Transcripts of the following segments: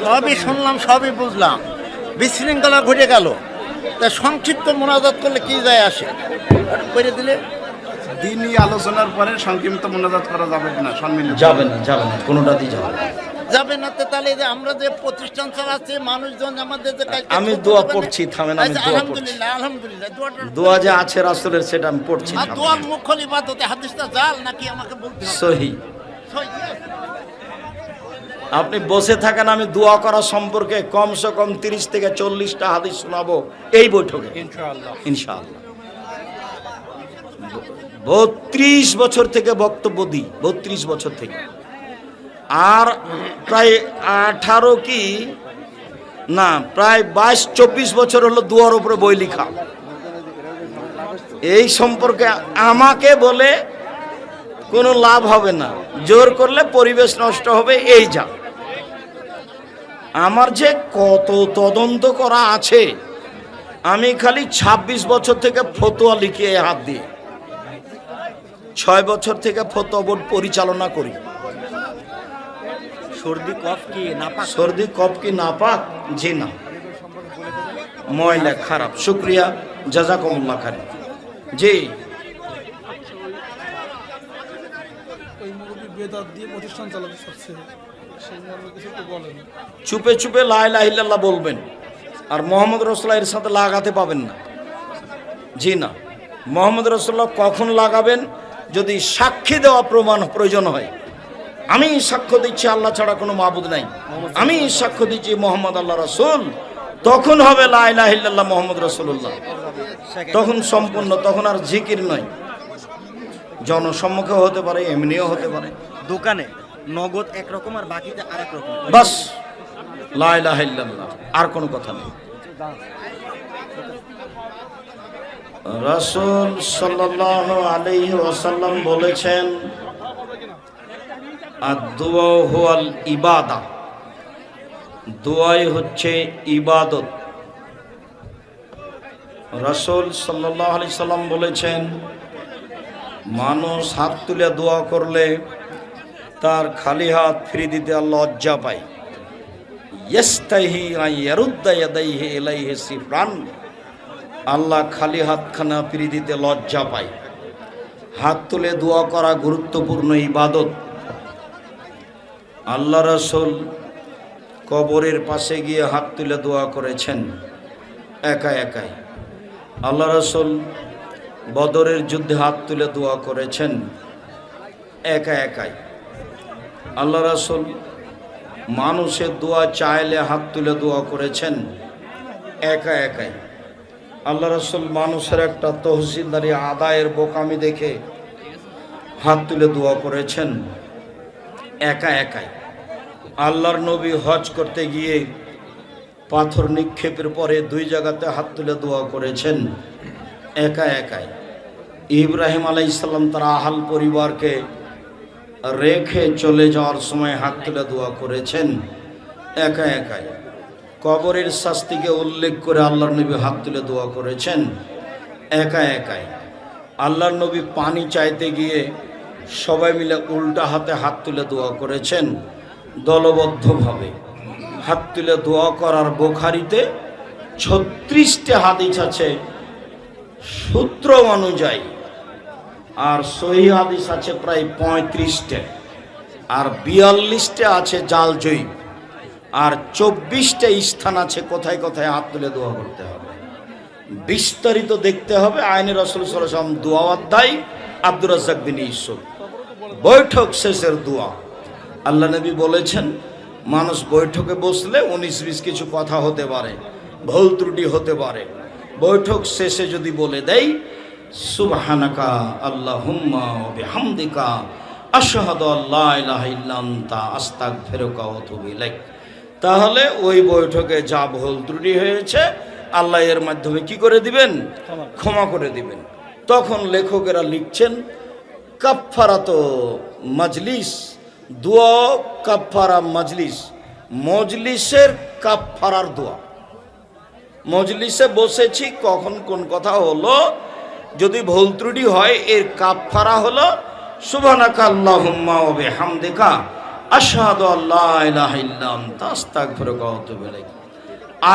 সবই শুনলাম সবই বুঝলাম। বিশৃঙ্খলা ঘটে গেল। তা সংক্ষিপ্ত মোনাজাত করলে কি যায় আসে? করে দিলে। দিনই আলোচনার পরে সংক্ষিপ্ত মোনাজাত করা যাবে না সম্মিলিত। যাবে না যাবে না কোনোটাতেই যাবে না। যাবে না তো তাহলে যে আমরা যে প্রতিষ্ঠান চালাচ্ছি মানুষজন আমাদের যে আমি দোয়া পড়ছি, থামেন, আমি আচ্ছা, দোয়া পড়ছি। আলহামদুলিল্লাহ আলহামদুলিল্লাহ দোয়া যে আছে রাসুলের সেটা আমি পড়ছি আর দোয়ার মুখ্য ইবাদতে হাদিসটা জাল নাকি আমাকে বলতে হবে? সহি। yes। আপনি বসে থাকেন আমি দোয়া করা সম্পর্কে কমসে কম তিরিশ থেকে চল্লিশটা হাদিস শোনাবো এই বৈঠকে। ইনশাআল্লাহ। বত্রিশ বছর থেকে বক্তব্য দিই বত্রিশ বছর থেকে। আর প্রায় আঠারো কি? না প্রায় বাইশ চব্বিশ বছর হলো দুয়ার উপরে বই লিখা। এই সম্পর্কে আমাকে বলে কোনো লাভ হবে না। জোর করলে পরিবেশ নষ্ট হবে এই যা। আমার যে কত তদন্ত করা আছে আমি খালি ২৬ বছর থেকে ফতোয়া লিখে হাত দিয়ে ছয় বছর থেকে ফতোয়া বোর্ড পরিচালনা করি। সর্দি কফ কি নাপাক সর্দি কপ কি নাপাক জি না। ময়লা খারাপ। শুক্রিয়া। জাজাকমুল্লা খান জি। বেদাত দিয়ে প্রতিষ্ঠান চালাতে চাচ্ছে। চুপে চুপে লাইলাহিল্লাহ বলবেন। আর মোহাম্মদ রসুল্লাহ এর সাথে লাগাতে পাবেন না। জি না। মোহাম্মদ রসুল্লাহ কখন লাগাবেন? যদি সাক্ষী দেওয়া প্রমাণ প্রয়োজন হয়। আমি সাক্ষ্য দিচ্ছি, আল্লাহ ছাড়া কোনো মাবুদ নাই। আমি সাক্ষ্য দিচ্ছি মোহাম্মদ আল্লাহ রসুল। তখন হবে লাইলাহিল্লাহ মোহাম্মদ রসুল্লাহ তখন সম্পূর্ণ, তখন আর জিকির নয় জনসম্মুখে হতে পারে, এমনিও হতে পারে। দোকানে? নগদ একরকম আর বাকিতে আরেক রকম। বাস লাইলাহিল্লাহ আর কোনো কথা নেই। রাসূল সাল্লাল্লাহু আলাইহি ওয়াসাল্লাম বলেছেন আর দোয়া হুয়াল ইবাদা। দোয়াই হচ্ছে ইবাদত। রাসূল সাল্লাল্লাহু আলাইহি সাল্লাম বলেছেন, মানুষ হাত তুলে দোয়া করলে তার খালি হাত ফিরে দিতে আল্লাহ লজ্জা পায়। আল্লাহ খালি হাতখানা ফিরে দিতে লজ্জা পায়। হাত তুলে দোয়া করা গুরুত্বপূর্ণ ইবাদত। আল্লাহ রসুল কবরের পাশে গিয়ে হাত তুলে দোয়া করেছেন। একা একাই। আল্লাহ রসুল বদরের যুদ্ধে হাত তুলে দোয়া করেছেন। একা একাই। আল্লাহ রাসুল মানুষের দোয়া চাইলে হাত তুলে দোয়া করেছেন। একা একাই। আল্লাহ রাসুল মানুষের একটা তহসিলদারি আদায়ের বোকামি দেখে হাত তুলে দোয়া করেছেন। একা একাই। আল্লাহর নবী হজ করতে গিয়ে পাথর নিক্ষেপের পরে দুই জায়গাতে হাত তুলে দোয়া করেছেন। একা একাই। ইব্রাহিম আলাইসাল্লাম তার আহাল পরিবারকে রেখে চলে যাওয়ার সময় হাত তুলে দোয়া করেছেন। একা একাই। কবরের শাস্তিকে উল্লেখ করে আল্লাহর নবী হাত তুলে দোয়া করেছেন। একা একাই। আল্লাহর নবী পানি চাইতে গিয়ে সবাই মিলে উল্টা হাতে হাত তুলে দোয়া করেছেন। দলবদ্ধভাবে। হাত তুলে দোয়া করার বোখারিতে ছত্রিশটি হাদিস আছে। সূত্র অনুযায়ী আর সহি হাদিস আছে প্রায় পঁয়ত্রিশটা। আর বিয়াল্লিশটা আছে জাল জয়ী আর চব্বিশটা স্থান আছে কোথায় কোথায় হাত তুলে দোয়া করতে হবে। বিস্তারিত দেখতে হবে আইনের রসুল সরসম দোয়া অধ্যায় আব্দুর রাজ্জাক বিন ঈশ্বর বৈঠক শেষের দোয়া। আল্লাহ নবী বলেছেন, মানুষ বৈঠকে বসলে উনিশ বিশ কিছু কথা হতে পারে, ভুল ত্রুটি হতে পারে। বৈঠক শেষে যদি বলে দেয় সুবহানাকা আল্লাহুম্মা ওয়া বিহামদিকা আশহাদু আল্লা ইলাহা ইল্লা আনতা আস্তাগফিরুকা ওয়া আতুবু ইলাইক। তাহলে ওই বৈঠকে যা ভুল ত্রুটি হয়েছে আল্লাহ এর মাধ্যমে কি করে দিবেন? ক্ষমা করে দিবেন। তখন লেখকেরা লিখছেন কাফারাত মাজলিস দোয়া কাফারা মজলিস মজলিসের কাফারার দোয়া। মজলিসে বসেছি কখন কোন কথা হলো? যদি ভুল ত্রুটি হয়, এর কাফারা হলো ইলাইক।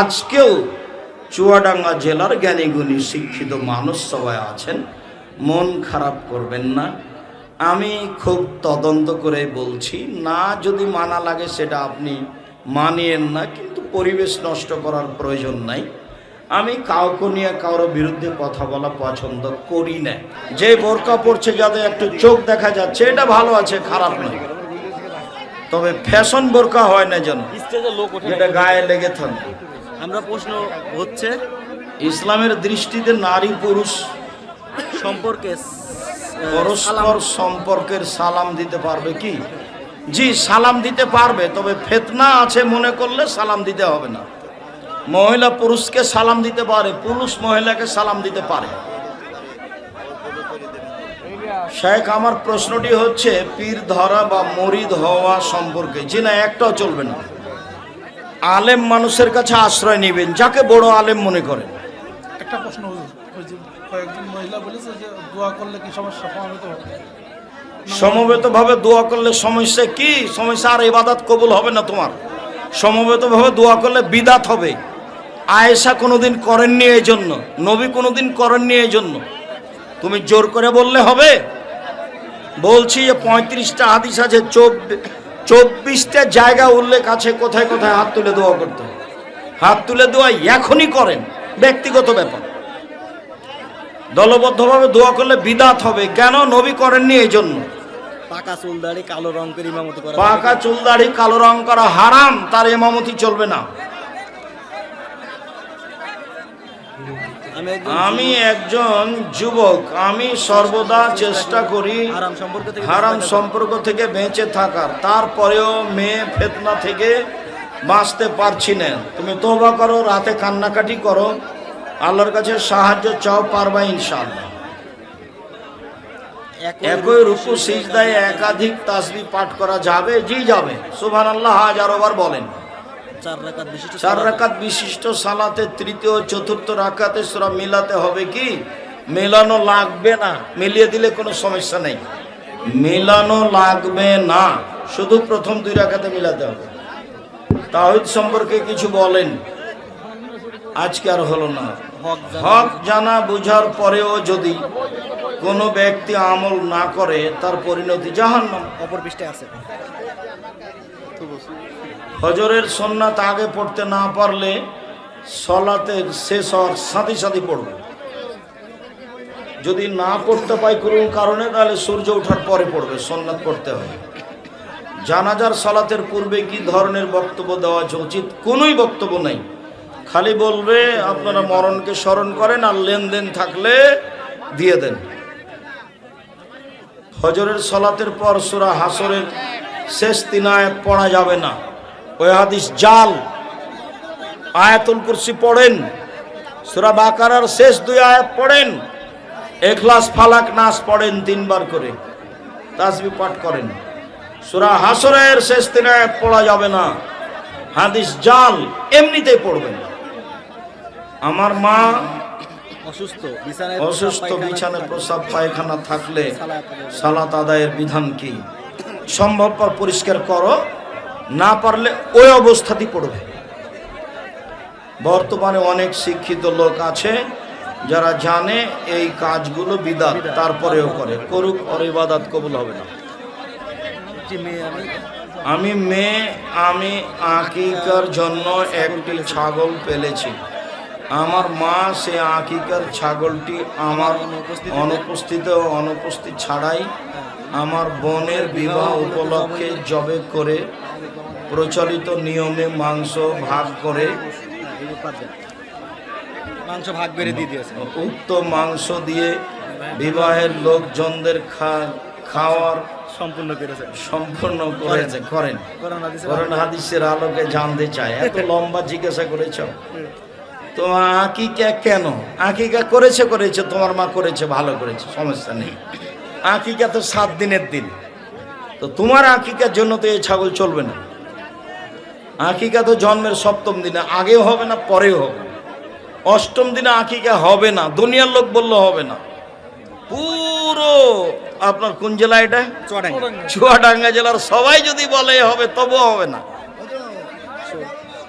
আজকেও চুয়াডাঙ্গা জেলার জ্ঞানীগুণী শিক্ষিত মানুষ সবাই আছেন, মন খারাপ করবেন না। আমি খুব তদন্ত করে বলছি, না যদি মানা লাগে সেটা আপনি মানিয়েন না, কিন্তু পরিবেশ নষ্ট করার প্রয়োজন নাই। আমি কাউকে নিয়ে কারোর বিরুদ্ধে কথা বলা পছন্দ করি না। যে বোরকা পড়ছে যাতে একটু চোখ দেখা যাচ্ছে এটা ভালো আছে খারাপ নয়। তবে ফ্যাশন বোরকা হয় না যেন যেটা গায়ে লেগে থাকবে আমরা প্রশ্ন হচ্ছে ইসলামের দৃষ্টিতে নারী পুরুষ সম্পর্কে পরস্পর সম্পর্কের সালাম দিতে পারবে কি? জি সালাম দিতে পারবে তবে ফেতনা আছে মনে করলে সালাম দিতে হবে না। মহিলা পুরুষকে সালাম দিতে পারে পুরুষ মহিলাকে সালাম দিতে পারে। শেখ আমার প্রশ্নটি হচ্ছে পীর ধরা বা মরিদ হওয়া সম্পর্কে। জি না একটাও চলবে না। আলেম মানুষের কাছে আশ্রয় নেবেন যাকে বড় আলেম মনে করেন। একটা প্রশ্ন কয়েকজন মহিলা বলেছে যে দোয়া করলে কি সমস্যা? সমাবেত সমবেতভাবে দোয়া করলে সমস্যা কি? সমস্যা আর এবাদাত কবুল হবে না তোমার। সমবেতভাবে দোয়া করলে বিদাত হবে। আয়েশা কোনোদিন করেননি এই জন্য নবী কোনোদিন করেননি এই জন্য তুমি জোর করে বললে হবে? বলছি যে পঁয়ত্রিশটা হাদিস আছে চব্বিশটা জায়গা উল্লেখ আছে কোথায় কোথায় হাত তুলে দোয়া করতে হবে। হাত তুলে দোয়া এখনই করেন ব্যক্তিগত ব্যাপার। দলবদ্ধভাবে দোয়া করলে বিদাত হবে। কেন? নবী করেননি এই জন্য পাকা চুল দাড়ি কালো রং করে ইমামতি করা পাকা চুল দাড়ি কালো রং করা হারাম তার এমামতি চলবে না। আমি একজন যুবক। আমি সর্বদা চেষ্টা করি হারাম সম্পর্ক থেকে বেঁচে থাকার। তারপরেও মেয়ে ফেতনা থেকে বাঁচতে পারছি না। তুমি তোবা করো রাতে কান্নাকাটি করো। আল্লাহর কাছে সাহায্য চাও পারবা ইনশাআল্লাহ। একই রূপু সিজদায় একাধিক তাসবি পাঠ করা যাবে জি যাবে। সুবহানাল্লাহ হাজারোবার বলেন। চার রাকাত বিশিষ্ট সালাত। তৃতীয় চতুর্থ রাকাতে সুরা মিলাতে হবে কি? মেলানো লাগবে না। মিলিয়ে দিলে কোনো সমস্যা নেই। মেলানো লাগবে না। শুধু প্রথম দুই রাকাতে মিলাতে হবে। তাহিদ সম্পর্কে কিছু বলেন। আজকে আর হলো না। হক জানা হক জানা বুঝার পরেও যদি কোনো ব্যক্তি আমল না করে তার পরিণতি জাহান্নাম। অপর পৃষ্ঠে আছে। হজরের সন্ন্যাত আগে পড়তে না পারলে সলাতের শেষ হওয়ার সাথে সাথে পড়বে। যদি না পড়তে পাই কোনো কারণে, তাহলে সূর্য ওঠার পরে পড়বে, সন্ন্যাত পড়তে হবে। জানাজার সলাতের পূর্বে কি ধরনের বক্তব্য দেওয়া উচিত? কোনোই বক্তব্য নেই। খালি বলবে, আপনারা মরণকে স্মরণ করেন আর লেনদেন থাকলে দিয়ে দেন। হজরের সলাতের পর সুরা হাসরের শেষ তিন আয়াত পড়া যাবে না। ওই হাদিস জাল। আয়াতুল কুরসি পড়েন সুরা বাকারার শেষ দুই আয়াত পড়েন এখলাস ফালাক নাস পড়েন তিনবার করে তাসবি পাঠ করেন। সুরা হাসরের শেষ তিন আয়াত পড়া যাবে না। হাদিস জাল এমনিতেই পড়বেন। আমার মা অসুস্থ বিছানায় অসুস্থ পায়খানা বিছানায় থাকলে। প্রসাব পায়খানা থাকলে সালাত আদায়ের বিধান কি? সম্ভবপর পরিষ্কার করো না পারলে ওই অবস্থাতেই পড়বে। বর্তমানে অনেক শিক্ষিত লোক আছে যারা জানে এই কাজগুলো বিদাত তারপরেও করে। করুক আর ইবাদাত কবুল হবে না। আমি? আমি মেয়ে আমি আকিকার জন্য একটি ছাগল পেলেছি। আমার মা সে আকিকার ছাগলটি আমার অনুপস্থিত ও অনুপস্থিত ছাড়াই আমার বোনের বিবাহ উপলক্ষে জবে করে প্রচলিত নিয়মে মাংস ভাগ করে। মাংস ভাগ বেড়ে দিয়ে দিয়েছে। উক্ত মাংস দিয়ে বিবাহের লোকজনদের খাওয়ার সম্পূর্ণ করেছে। সম্পূর্ণ করেছে করেন। করোনা হাদিসের আলোকে। জানতে চায়। এত লম্বা জিজ্ঞাসা করেছ? তো আকিকা কেন? আকিকা করেছে করেছে তোমার মা করেছে ভালো করেছে সমস্যা নেই। আকিকা তো সাত দিনের দিন। তো তোমার আকিকার জন্য তো এই ছাগল চলবে না। আকিকা তো জন্মের সপ্তম দিনে আগেও হবে না পরেও হবে অষ্টম দিনে আকিকা হবে না দুনিয়ার লোক বলল হবে না। পুরো পুরো আপনার কোন জেলা এটা? চুয়াডাঙ্গা জেলার সবাই যদি বলে হবে তবুও হবে না।